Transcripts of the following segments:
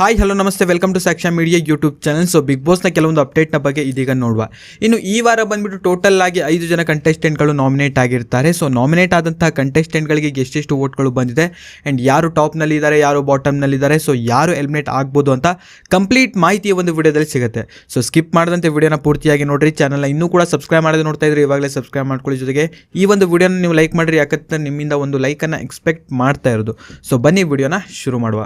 Hi hello ನಮಸ್ತೆ. Welcome to Saksha media YouTube channel so big ಬಾಸ್ನ ಕೆಲವೊಂದು ಅಪ್ಡೇಟ್ನ ಬಗ್ಗೆ ಇದೀಗ ನೋಡುವ. ಇನ್ನು ಈ ವಾರ ಬಂದ್ಬಿಟ್ಟು ಟೋಟಲ್ ಆಗಿ ಐದು ಜನ ಕಂಟೆಸ್ಟೆಂಟ್ಗಳು ನಾಮಿನೇಟ್ ಆಗಿರ್ತಾರೆ. ಸೊ ನಾಮಿನೇಟ್ ಆದಂತಹ ಕಂಟೆಸ್ಟೆಂಟ್ಗಳಿಗೆ ಎಷ್ಟೆಷ್ಟು ಓಟ್ಗಳು ಬಂದಿದೆ? ಆ್ಯಂಡ್ ಯಾರು ಟಾಪ್ನಲ್ಲಿ ಇದ್ದಾರೆ ಯಾರು ಬಾಟಮ್ನಲ್ಲಿದ್ದಾರೆ ಸೊ ಯಾರು ಎಲಿಮಿನೇಟ್ ಆಗ್ಬೋದು ಅಂತ ಕಂಪ್ಲೀಟ್ ಮಾಹಿತಿ ಒಂದು ವಿಡಿಯೋದಲ್ಲಿ ಸಿಗುತ್ತೆ. ಸೊ ಸ್ಕಿಪ್ ಮಾಡದಂತೆ ವಿಡಿಯೋನ ಪೂರ್ತಿಯಾಗಿ ನೋಡಿರಿ. ಚಾನಲ್ನ ಇನ್ನೂ ಕೂಡ ಸಬ್ಸ್ಕ್ರೈಬ್ ಮಾಡದೆ ನೋಡ್ತಾ ಇದ್ರೆ ಇವಾಗಲೇ ಸಬ್ಸ್ಕ್ರೈಬ್ ಮಾಡ್ಕೊಳ್ಳಿ ಜೊತೆಗೆ ಈ ಒಂದು ವಿಡಿಯೋನ ನೀವು ಲೈಕ್ ಮಾಡಿರಿ. ಯಾಕಂದ್ರೆ ನಿಮ್ಮಿಂದ ಒಂದು ಲೈಕನ್ನು ಎಕ್ಸ್ಪೆಕ್ಟ್ ಮಾಡ್ತಾ ಇರೋದು. ಸೊ ಬನ್ನಿ ವಿಡಿಯೋನ ಶುರು ಮಾಡುವ.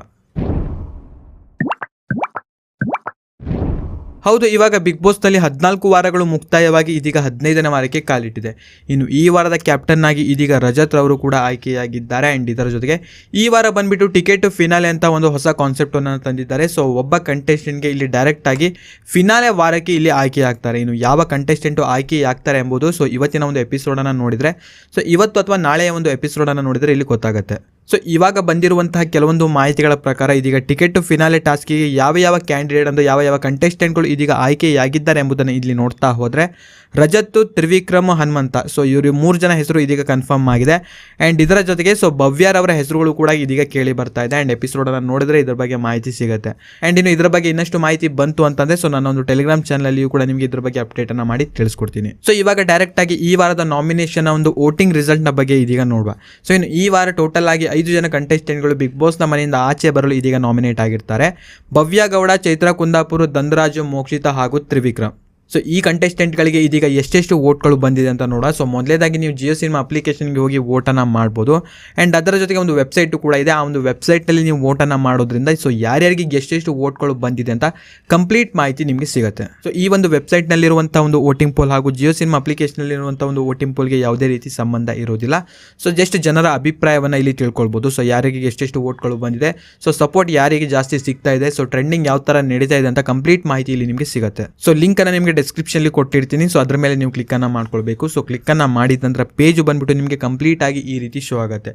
ಹೌದು, ಇವಾಗ ಬಿಗ್ ಬಾಸ್ನಲ್ಲಿ ಹದಿನಾಲ್ಕು ವಾರಗಳು ಮುಕ್ತಾಯವಾಗಿ ಇದೀಗ ಹದಿನೈದನೇ ವಾರಕ್ಕೆ ಕಾಲಿಟ್ಟಿದೆ. ಇನ್ನು ಈ ವಾರದ ಕ್ಯಾಪ್ಟನ್ ಆಗಿ ಇದೀಗ ರಜತ್ ರವರು ಕೂಡ ಆಯ್ಕೆಯಾಗಿದ್ದಾರೆ. ಆ್ಯಂಡ್ ಇದರ ಜೊತೆಗೆ ಈ ವಾರ ಬಂದ್ಬಿಟ್ಟು ಟಿಕೆಟ್ ಫಿನಾಲೆ ಅಂತ ಒಂದು ಹೊಸ ಕಾನ್ಸೆಪ್ಟನ್ನು ತಂದಿದ್ದಾರೆ. ಸೊ ಒಬ್ಬ ಕಂಟೆಸ್ಟೆಂಟ್ಗೆ ಇಲ್ಲಿ ಡೈರೆಕ್ಟ್ ಆಗಿ ಫಿನಾಲೆ ವಾರಕ್ಕೆ ಇಲ್ಲಿ ಆಯ್ಕೆಯಾಗ್ತಾರೆ. ಇನ್ನು ಯಾವ ಕಂಟೆಸ್ಟೆಂಟು ಆಯ್ಕೆಯಾಗ್ತಾರೆ ಎಂಬುದು ಸೊ ಇವತ್ತಿನ ಒಂದು ಎಪಿಸೋಡನ್ನು ನೋಡಿದರೆ ಸೊ ಇವತ್ತು ಅಥವಾ ನಾಳೆಯ ಒಂದು ಎಪಿಸೋಡನ್ನು ನೋಡಿದರೆ ಇಲ್ಲಿ ಗೊತ್ತಾಗುತ್ತೆ. ಸೊ ಇವಾಗ ಬಂದಿರುವಂತಹ ಕೆಲವೊಂದು ಮಾಹಿತಿಗಳ ಪ್ರಕಾರ ಇದೀಗ ಟಿಕೆಟ್ ಫಿನಾಲೆ ಟಾಸ್ಕಿಗೆ ಯಾವ ಯಾವ ಕ್ಯಾಂಡಿಡೇಟ್ ಅಂದರೆ ಯಾವ ಯಾವ ಕಂಟೆಸ್ಟೆಂಟ್ಗಳು ಇದೀಗ ಆಯ್ಕೆಯಾಗಿದ್ದಾರೆ ಎಂಬುದನ್ನು ಇಲ್ಲಿ ನೋಡ್ತಾ ಹೋದರೆ ರಜತ್ತು ತ್ರಿವಿಕ್ರಮ, ಹನುಮಂತ. ಸೊ ಇವರು ಮೂರು ಜನ ಹೆಸರು ಇದೀಗ ಕನ್ಫರ್ಮ್ ಆಗಿದೆ. ಆ್ಯಂಡ್ ಇದರ ಜೊತೆಗೆ ಸೊ ಭವ್ಯಾರವರ ಹೆಸರುಗಳು ಕೂಡ ಇದೀಗ ಕೇಳಿ ಬರ್ತಾ ಇದೆ. ಆ್ಯಂಡ್ ಎಪಿಸೋಡನ್ನು ನೋಡಿದ್ರೆ ಇದ್ರ ಬಗ್ಗೆ ಮಾಹಿತಿ ಸಿಗುತ್ತೆ. ಆ್ಯಂಡ್ ಇನ್ನು ಇದರ ಬಗ್ಗೆ ಇನ್ನಷ್ಟು ಮಾಹಿತಿ ಬಂತು ಅಂತಂದರೆ ಸೊ ಒಂದು ಟೆಲಿಗ್ರಾಮ್ ಚಾನಲಲ್ಲಿಯೂ ಕೂಡ ನಿಮಗೆ ಇದ್ರ ಬಗ್ಗೆ ಅಪ್ಡೇಟನ್ನು ಮಾಡಿ ತಿಳಿಸ್ಕೊಡ್ತೀನಿ. ಸೊ ಇವಾಗ ಡೈರೆಕ್ಟಾಗಿ ಈ ವಾರದ ನಾಮಿನೇಷನ್ ಒಂದು ವೋಟಿಂಗ್ ರಿಸಲ್ಟ್ನ ಬಗ್ಗೆ ಇದೀಗ ನೋಡುವ. ಸೊ ಇನ್ನು ಈ ವಾರ ಟೋಟಲ್ ಆಗಿ ಐದು ಜನ ಕಂಟೆಸ್ಟೆಂಟ್ಗಳು ಬಿಗ್ ಬಾಸ್ನ ಮನೆಯಿಂದ ಆಚೆ ಬರಲು ಇದೀಗ ನಾಮಿನೇಟ್ ಆಗಿರ್ತಾರೆ. ಭವ್ಯ ಗೌಡ, ಚೈತ್ರ ಕುಂದಾಪುರ ದಂದರಾಜು ಮೋಕ್ಷಿತ ಹಾಗೂ ತ್ರಿವಿಕ್ರಮ್. ಸೊ ಈ ಕಂಟೆಸ್ಟೆಂಟ್ಗಳಿಗೆ ಇದೀಗ ಎಷ್ಟೆಷ್ಟು ವೋಟ್ಗಳು ಬಂದಿದೆ ಅಂತ ನೋಡೋಣ. ಸೊ ಮೊದಲೇದಾಗಿ ನೀವು ಜಿಯೋ ಸಿನಿಮಾ ಅಪ್ಲಿಕೇಶನ್ಗೆ ಹೋಗಿ ವೋಟನ್ನು ಮಾಡ್ಬೋದು. ಆ್ಯಂಡ್ ಅದರ ಜೊತೆಗೆ ಒಂದು ವೆಬ್ಸೈಟು ಕೂಡ ಇದೆ. ಆ ಒಂದು ವೆಬ್ಸೈಟಲ್ಲಿ ನೀವು ವೋಟನ್ನು ಮಾಡೋದ್ರಿಂದ ಸೊ ಯಾರ್ಯಾರಿಗೆ ಎಷ್ಟೆಷ್ಟು ವೋಟ್ಗಳು ಬಂದಿದೆ ಅಂತ ಕಂಪ್ಲೀಟ್ ಮಾಹಿತಿ ನಿಮಗೆ ಸಿಗುತ್ತೆ. ಸೊ ಈ ಒಂದು ವೆಬ್ಸೈಟ್ನಲ್ಲಿರುವಂಥ ಒಂದು ವೋಟಿಂಗ್ ಪೋಲ್ ಹಾಗೂ ಜಿಯೋ ಸಿನಿಮಾ ಅಪ್ಲಿಕೇಶನಲ್ಲಿರುವಂಥ ಒಂದು ವೋಟಿಂಗ್ ಪೋಲ್ಗೆ ಯಾವುದೇ ರೀತಿ ಸಂಬಂಧ ಇರೋದಿಲ್ಲ. ಸೊ ಜಸ್ಟ್ ಜನರ ಅಭಿಪ್ರಾಯವನ್ನು ಇಲ್ಲಿ ತಿಳ್ಕೊಳ್ಬೋದು. ಸೊ ಯಾರಿಗೆ ಎಷ್ಟೆಷ್ಟು ವೋಟ್ಗಳು ಬಂದಿದೆ. ಸೊ ಸಪೋರ್ಟ್ ಯಾರಿಗೆ ಜಾಸ್ತಿ ಸಿಗ್ತಾ ಇದೆ. ಸೊ ಟ್ರೆಂಡಿಂಗ್ ಯಾವ ಥರ ನಡೀತಾ ಇದೆ ಅಂತ ಕಂಪ್ಲೀಟ್ ಮಾಹಿತಿ ಇಲ್ಲಿ ನಿಮಗೆ ಸಿಗುತ್ತೆ. ಸೊ ಲಿಂಕನ್ನು ನಿಮಗೆ ಡಿಸ್ಕ್ರಿಪ್ಷನ್ಲಿ ಕೊಟ್ಟಿರ್ತೀನಿ. ಸೊ ಅದ್ರ ಮೇಲೆ ನೀವು ಕ್ಲಿಕ್ಕನ್ನು ಮಾಡ್ಕೊಳ್ಬೇಕು. ಸೊ ಕ್ಲಿಕ್ಕನ್ನು ಮಾಡಿದ ನಂತರ ಪೇಜ್ ಬಂದ್ಬಿಟ್ಟು ನಿಮಗೆ ಕಂಪ್ಲೀಟ್ ಆಗಿ ಈ ರೀತಿ ಶೋ ಆಗುತ್ತೆ.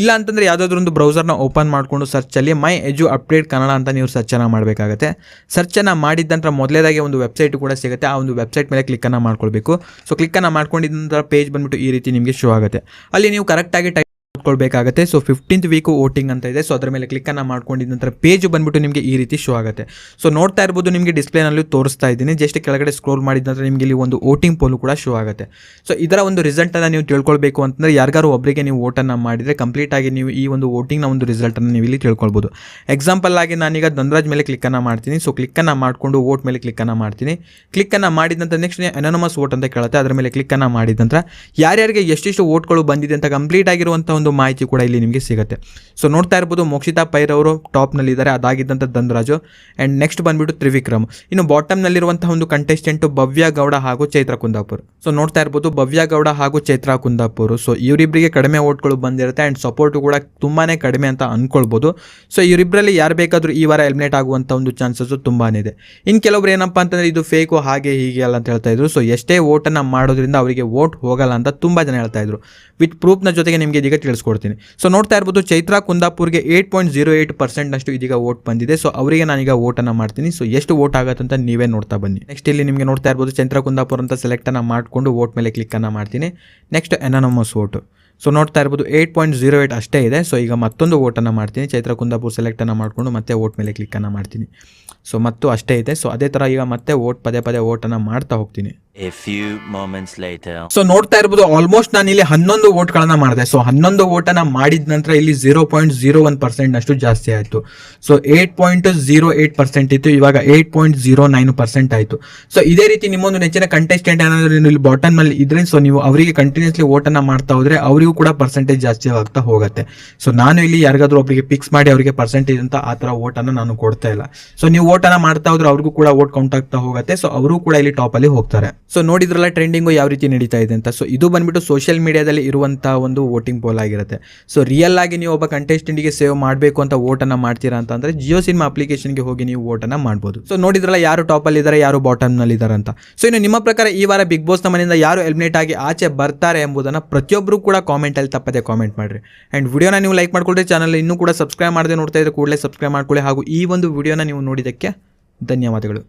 ಇಲ್ಲ ಅಂತಂದರೆ ಯಾವುದಾದ್ರೂ ಒಂದು ಬ್ರೌಸರ್ನ ಓಪನ್ ಮಾಡಿಕೊಂಡು ಸರ್ಚಲ್ಲಿ ಮೈ ಎಜು ಅಪ್ಡೇಟ್ ಕನ್ನಡ ಅಂತ ನೀವು ಸರ್ಚನ್ನು ಮಾಡಬೇಕಾಗುತ್ತೆ. ಸರ್ಚನ್ನು ಮಾಡಿದ ನಂತರ ಮೊದಲೇದಾಗಿ ಒಂದು ವೆಬ್ಸೈಟ್ ಕೂಡ ಸಿಗುತ್ತೆ. ಆ ಒಂದು ವೆಬ್ಸೈಟ್ ಮೇಲೆ ಕ್ಲಿಕ್ಕನ್ನು ಮಾಡ್ಕೊಳ್ಬೇಕು. ಸೊ ಕ್ಲಿಕ್ಕನ್ನು ಮಾಡ್ಕೊಂಡಿದ್ದ ನಂತರ ಪೇಜ್ ಬಂದ್ಬಿಟ್ಟು ಈ ರೀತಿ ನಿಮಗೆ ಶೋ ಆಗುತ್ತೆ. ಅಲ್ಲಿ ನೀವು ಕರೆಕ್ಟಾಗಿ ಟೈಪ್ ಮಾಡ್ಕೊಳ್ಬೇಕಾಗುತ್ತೆ. ಸೊ ಫಿಫ್ಟೀನ್ತ್ ವೀಕು ವೋಟಿಂಗ್ ಅಂತ ಇದೆ. ಸೊ ಅದರ ಮೇಲೆ ಕ್ಲಿಕ್ಕನ್ನು ಮಾಡ್ಕೊಂಡಿದ್ದ ನಂತರ ಪೇಜ್ ಬಂದ್ಬಿಟ್ಟು ನಿಮಗೆ ಈ ರೀತಿ ಶೋ ಆಗುತ್ತೆ. ಸೊ ನೋಡ್ತಾ ಇರ್ಬೋದು ನಿಮಗೆ ಡಿಸ್ಪ್ಲೇನಲ್ಲಿ ತೋರಿಸ್ತಾ ಇದ್ದೀನಿ. ಜಸ್ಟ್ ಕೆಳಗಡೆ ಸ್ಕ್ರೋಲ್ ಮಾಡಿದ ನಂತರ ನಿಮಗೆ ಇಲ್ಲಿ ಒಂದು ವೋಟಿಂಗ್ ಪೋಲು ಕೂಡ ಶೋ ಆಗುತ್ತೆ. ಸೊ ಇದರ ಒಂದು ರಿಸಲ್ಟನ್ನು ನೀವು ತಿಳ್ಕೊಳ್ಬೇಕು ಅಂತಂದರೆ ಯಾರಿಗಾರು ಒಬ್ಬರಿಗೆ ನೀವು ವೋಟನ್ನು ಮಾಡಿದರೆ ಕಂಪ್ಲೀಟ್ ಆಗಿ ನೀವು ಈ ಒಂದು ವೋಟಿಂಗ್ನ ಒಂದು ರಿಸಲ್ಟನ್ನು ನೀವು ಇಲ್ಲಿ ತಿಳ್ಕೊಳ್ಬೋದು. ಎಕ್ಸಾಂಪಲ್ ಆಗಿ ನಾನೀಗ ಧನರಾಜ್ ಮೇಲೆ ಕ್ಲಿಕ್ಕನ್ನು ಮಾಡ್ತೀನಿ. ಸೊ ಕ್ಲಿಕ್ಕನ್ನು ಮಾಡಿಕೊಂಡು ವೋಟ್ ಮೇಲೆ ಕ್ಲಿಕ್ಕನ್ನು ಮಾಡ್ತೀನಿ. ಕ್ಲಿಕ್ಕನ್ನು ಮಾಡಿದ ನಂತರ ನೆಕ್ಸ್ಟ್ ಅನೋನಮಸ್ ವೋಟ್ ಅಂತ ಕೇಳುತ್ತೆ. ಅದರ ಮೇಲೆ ಕ್ಲಿಕ್ಕನ್ನು ಮಾಡಿದ ನಂತರ ಯಾರ್ಯಾರಿಗೆ ಎಷ್ಟೆಷ್ಟು ವೋಟ್ಗಳು ಬಂದಿದೆ ಅಂತ ಕಂಪ್ಲೀಟ್ ಆಗಿರುವಂಥ ಒಂದು ಮಾಹಿತಿ ಕೂಡ ಇಲ್ಲಿ ನಿಮಗೆ ಸಿಗುತ್ತೆ. ಸೊ ನೋಡ್ತಾ ಇರ್ಬೋದು ಮೋಕ್ಷಿತಾ ಪೈರ್ ಅವರು ಟಾಪ್ನಲ್ಲಿದ್ದಾರೆ ಅದಾಗಿದ್ದಂಥ ಧನ್ರಾಜು. ಆ್ಯಂಡ್ ನೆಕ್ಸ್ಟ್ ಬಂದುಬಿಟ್ಟು ತ್ರಿವಿಕ್ರಮ್. ಇನ್ನು ಬಾಟಮ್ನಲ್ಲಿರುವಂತಹ ಒಂದು ಕಂಟೆಸ್ಟೆಂಟು ಭವ್ಯ ಗೌಡ ಹಾಗೂ ಚೈತ್ರ ಕುಂದಾಪುರ್. ಸೊ ನೋಡ್ತಾ ಇರ್ಬೋದು ಭವ್ಯ ಗೌಡ ಹಾಗೂ ಚೈತ್ರ ಕುಂದಾಪುರ್. ಸೊ ಇವರಿಬ್ಬರಿಗೆ ಕಡಿಮೆ ಓಟ್ಗಳು ಬಂದಿರುತ್ತೆ ಆ್ಯಂಡ್ ಸಪೋರ್ಟು ಕೂಡ ತುಂಬಾ ಕಡಿಮೆ ಅಂತ ಅಂದ್ಕೊಳ್ಬೋದು ಸೊ ಇವರಿಬ್ಬರಲ್ಲಿ ಯಾರು ಬೇಕಾದರೂ ಈ ವಾರ ಎಲಿಮಿನೇಟ್ ಆಗುವಂಥ ಒಂದು ಚಾನ್ಸಸ್ಸು ತುಂಬಾ ಇದೆ. ಇನ್ನು ಕೆಲವರು ಏನಪ್ಪ ಅಂತಂದರೆ ಇದು ಫೇಕು ಹಾಗೆ ಹೀಗೆ ಅಲ್ಲ ಅಂತ ಹೇಳ್ತಾ ಇದ್ರು. ಸೊ ಎಷ್ಟೇ ಓಟನ್ನು ಮಾಡೋದ್ರಿಂದ ಅವರಿಗೆ ವೋಟ್ ಹೋಗಲ್ಲ ಅಂತ ತುಂಬ ಜನ ಹೇಳ್ತಾ ಇದ್ರು. ವಿತ್ ಪ್ರೂಫ್ನ ಜೊತೆಗೆ ನಿಮಗೆ ಇದೀಗ ತಿಳಿಸ್ಕೊಡ್ತೀನಿ. ಸೊ ನೋಡ್ತಾ ಇರ್ಬೋದು ಚೈತ್ರ ಕುಂದಾಪುರ್ಗೆ ಏಟ್ ಪಾಯಿಂಟ್ ಜೀರೋ ಏಯ್ಟ್ ಪರ್ಸೆಂಟ್ನಷ್ಟು ಇದೀಗ ವೋಟ್ ಬಂದಿದೆ. ಸೊ ಅವರಿಗೆ ನಾನೀಗ ಓಟನ್ನು ಮಾಡ್ತೀನಿ. ಸೊ ಎಷ್ಟು ವೋಟ್ ಆಗುತ್ತೆ ಅಂತ ನೀವೇ ನೋಡ್ತಾ ಬನ್ನಿ. ನೆಕ್ಸ್ಟ್ ಇಲ್ಲಿ ನಿಮಗೆ ನೋಡ್ತಾ ಇರ್ಬೋದು ಚೈತ್ರ ಕುಂದಾಪುರ್ ಅಂತ ಸೆಲೆಕ್ಟನ್ನು ಮಾಡಿಕೊಂಡು ವೋಟ್ ಮೇಲೆ ಕ್ಲಿಕ್ಕನ್ನು ಮಾಡ್ತೀನಿ. ನೆಕ್ಸ್ಟ್ ಎನಾನಮಸ್ ವೋಟು ಸೊ ನೋಡ್ತಾ ಇರ್ಬೋದು ಏಯ್ಟ್ ಪಾಯಿಂಟ್ ಜೀರೋ ಏಯ್ಟ್ ಅಷ್ಟೇ ಇದೆ. ಸೊ ಈಗ ಮತ್ತೊಂದು ವೋಟನ್ನು ಮಾಡ್ತೀನಿ. ಚೈತ್ರ ಕುಂದಾಪುರ್ ಸೆಲೆಕ್ಟನ್ನು ಮಾಡಿಕೊಂಡು ಮತ್ತೆ ವೋಟ್ ಮೇಲೆ ಕ್ಲಿಕ್ಕನ್ನು ಮಾಡ್ತೀನಿ. ಸೊ ಮತ್ತು ಅಷ್ಟೇ ಇದೆ. ಸೊ ಅದೇ ಥರ ಈಗ ಮತ್ತೆ ವೋಟ್ ಪದೇ ಪದೇ ವೋಟನ್ನು ಮಾಡ್ತಾ ಹೋಗ್ತೀನಿ. ಸೊ ನೋಡ್ತಾ ಇರ್ಬೋದು ಆಲ್ಮೋಸ್ಟ್ ನಾನು ಇಲ್ಲಿ ಹನ್ನೊಂದು ವೋಟ್ಗಳನ್ನ ಮಾಡಿದೆ. ಸೊ ಹನ್ನೊಂದು ವೋಟನ್ನ ಮಾಡಿದ ನಂತರ ಇಲ್ಲಿ zero point zero one percent ನಷ್ಟು ಜಾಸ್ತಿ ಆಯಿತು. So eight point zero eight percent ಇತ್ತು, ಇವಾಗ eight point zero nine percent ಆಯಿತು. ಸೊ ಇದೇ ರೀತಿ ನಿಮ್ಮೊಂದು ನೆಚ್ಚಿನ ಕಂಟೆಸ್ಟೆಂಟ್ ಏನಾದರೂ ಇಲ್ಲಿ ಬಾಟಮ್ ಅಲ್ಲಿ ಇದ್ರೆ ಸೊ ನೀವು ಅವರಿಗೆ ಕಂಟಿನ್ಯೂಸ್ಲಿ ವೋಟನ್ನ ಮಾಡ್ತಾ ಹೋದ್ರೆ ಅವರಿಗೂ ಕೂಡ ಪರ್ಸೆಂಟೇಜ್ ಜಾಸ್ತಿ ಆಗ್ತಾ ಹೋಗುತ್ತೆ. ಸೊ ನಾನು ಇಲ್ಲಿ ಯಾರಿಗಾದ್ರೂ ಒಬ್ಬರಿಗೆ ಪಿಕ್ಸ್ ಮಾಡಿ ಅವರಿಗೆ ಪರ್ಸೆಂಟೇಜ್ ಅಂತ ಆ ಥರ ವೋಟನ್ನು ನಾನು ಕೊಡ್ತಾ ಇಲ್ಲ. ಸೊ ನೀವು ವೋಟನ್ನು ಮಾಡ್ತಾ ಹೋದ್ರೆ ಅವ್ರಿಗೂ ಕೂಡ ವೋಟ್ ಕೌಂಟ್ ಆಗ್ತಾ ಹೋಗುತ್ತೆ. ಸೊ ಅವರು ಕೂಡ ಇಲ್ಲಿ ಟಾಪ್ ಅಲ್ಲಿ ಹೋಗ್ತಾರೆ. ಸೊ ನೋಡಿದ್ರಲ್ಲ ಟ್ರೆಂಡಿಂಗು ಯಾವ ರೀತಿ ನಡೀತಾ ಇದೆ ಅಂತ. ಸೊ ಇದು ಬಂದ್ಬಿಟ್ಟು ಸೋಷಿಯಲ್ ಮೀಡಿಯಾದಲ್ಲಿ ಇರುವಂಥ ಒಂದು ವೋಟಿಂಗ್ ಪೋಲ್ ಆಗಿರುತ್ತೆ. ಸೊ ರಿಯಲ್ ಆಗಿ ನೀವು ಒಬ್ಬ ಕಂಟೆಸ್ಟೆಂಟಿಗೆ ಸೇವ್ ಮಾಡಬೇಕು ಅಂತ ವೋಟನ್ನು ಮಾಡ್ತೀರಾ ಅಂತ ಅಂದ್ರೆ ಜಿಯೋ ಸಿನಿಮಾ ಅಪ್ಲಿಕೇಶನ್ಗೆ ಹೋಗಿ ನೀವು ವೋಟನ್ನು ಮಾಡ್ಬೋದು. ಸೊ ನೋಡಿದ್ರಲ್ಲ ಯಾರು ಟಾಪಲ್ಲಿದ್ದಾರೆ ಇದ್ದಾರೆ ಯಾರು ಬಾಟಮ್ನಲ್ಲಿ ಇದ್ದಾರೆ ಅಂತ. ಸೊ ಇನ್ನು ನಿಮ್ಮ ಪ್ರಕಾರ ಈ ವಾರ ಬಿಗ್ ಬಾಸ್ ಮನೆಯಿಂದ ಯಾರು ಎಲಿಮಿನೇಟ್ ಆಗಿ ಆಚೆ ಬರ್ತಾರೆ ಎಂಬುದನ್ನು ಪ್ರತಿಯೊಬ್ಬರು ಕೂಡ ಕಾಮೆಂಟಲ್ಲಿ ತಪ್ಪದೆ ಕಾಮೆಂಟ್ ಮಾಡಿರಿ. ಆ್ಯಂಡ್ ವಿಡಿಯೋನ ನೀವು ಲೈಕ್ ಮಾಡ್ಕೊಳ್ರಿ ಚಾನಲ್ ಇನ್ನೂ ಕೂಡ ಸಬ್ಸ್ಕ್ರೈಬ್ ಮಾಡದೆ ನೋಡ್ತಾ ಇದ್ರೆ ಕೂಡಲೇ ಸಬ್ಸ್ಕ್ರೈಬ್ ಮಾಡ್ಕೊಳ್ಳಿ. ಹಾಗೂ ಈ ಒಂದು ವಿಡಿಯೋನ ನೀವು ನೋಡಿದ್ದಕ್ಕೆ ಧನ್ಯವಾದಗಳು.